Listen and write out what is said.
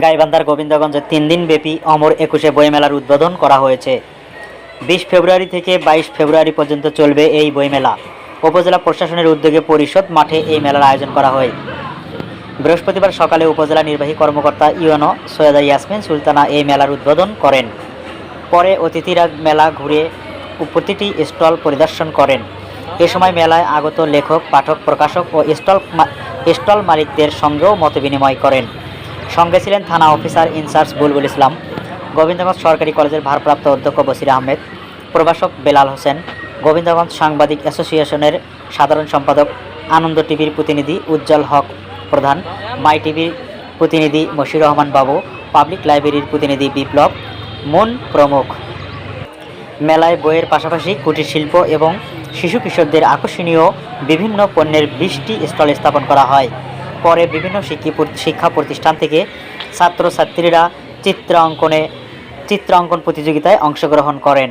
গাইবান্ধার গোবিন্দগঞ্জে তিন দিন ব্যাপী অমর একুশে বইমেলার উদ্বোধন করা হয়েছে। বিশ ফেব্রুয়ারি থেকে বাইশ ফেব্রুয়ারি পর্যন্ত চলবে এই বইমেলা। উপজেলা প্রশাসনের উদ্যোগে পরিষদ মাঠে এই মেলার আয়োজন করা হয়। বৃহস্পতিবার সকালে উপজেলা নির্বাহী কর্মকর্তা ইউনো সৈয়দা ইয়াসমিন সুলতানা এই মেলার উদ্বোধন করেন। পরে অতিথিরা মেলা ঘুরে প্রতিটি স্টল পরিদর্শন করেন। এ সময় মেলায় আগত লেখক, পাঠক, প্রকাশক ও স্টল স্টল মালিকদের সঙ্গেও মতবিনিময় করেন। সঙ্গে ছিলেন থানা officer in charge Bulbul Islam, Gobindaganj সরকারি কলেজের ভারপ্রাপ্ত অধ্যক্ষ বসির আহমেদ, প্রভাষক বেলাল হোসেন, গোবিন্দগঞ্জ সাংবাদিক অ্যাসোসিয়েশনের সাধারণ সম্পাদক আনন্দ টিভির প্রতিনিধি উজ্জ্বল হক প্রধান, মাই টিভির প্রতিনিধি মশির রহমান বাবু, পাবলিক লাইব্রেরির প্রতিনিধি বিপ্লব মুন প্রমুখ। মেলায় বইয়ের পাশাপাশি কুটির শিল্প এবং শিশু কিশোরদের আকর্ষণীয় বিভিন্ন পণ্যের বিশটি স্টল স্থাপন করা হয়। পরে বিভিন্ন শিক্ষি- প্রতিষ্ঠান থেকে ছাত্রছাত্রীরা চিত্রাঙ্কনে চিত্রাঙ্কন প্রতিযোগিতায় অংশগ্রহণ করেন।